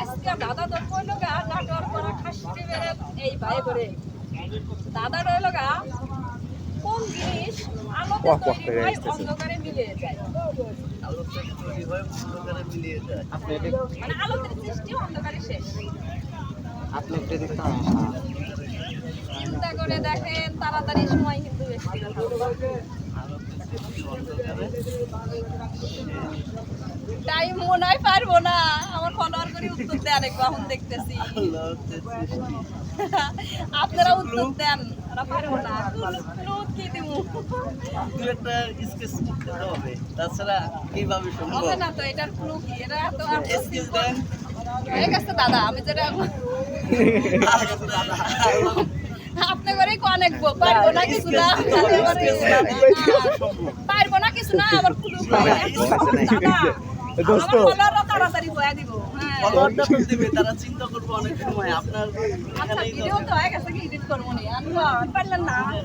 আজকে দাদা তো কইলো গা নাটোর করা খাসি বেড়ে এই ভাই করে দাদা রইল গা কোন জিনিস আলোতে তৈরি হয় অন্ধকারে মিলিয়ে যায়? আলোতে তৈরি হয় অন্ধকারে মিলিয়ে যায়। আপনি এটা মানে আলোতের সৃষ্টি অন্ধকারে শেষ। আপনি দেখতে চিন্তা করে দেখেন তাড়াতাড়ি সময় কিন্তু বেশি আলোতে টাইম মনে হয় পারব না আমার ফলোয়ার করে উত্তর দেন একটু এখন দেখতেছি। আপনারা উত্তর দেন। তাছাড়া কীভাবে সম্ভব? হবে না তো এটার ক্লু কি? এটা তো স্কেচ দেন। গেছে দাদা আমি যেটা আপনি অনেক পারব না কিছু না পারব না কিছু না। আবার ক্লু দাদা আমার তাড়াতাড়ি হয়ে দিব। ফলোয়ারটা তো দেবে তারা চিন্তা করবে অনেক সময়। আপনার আচ্ছা এখানেই তো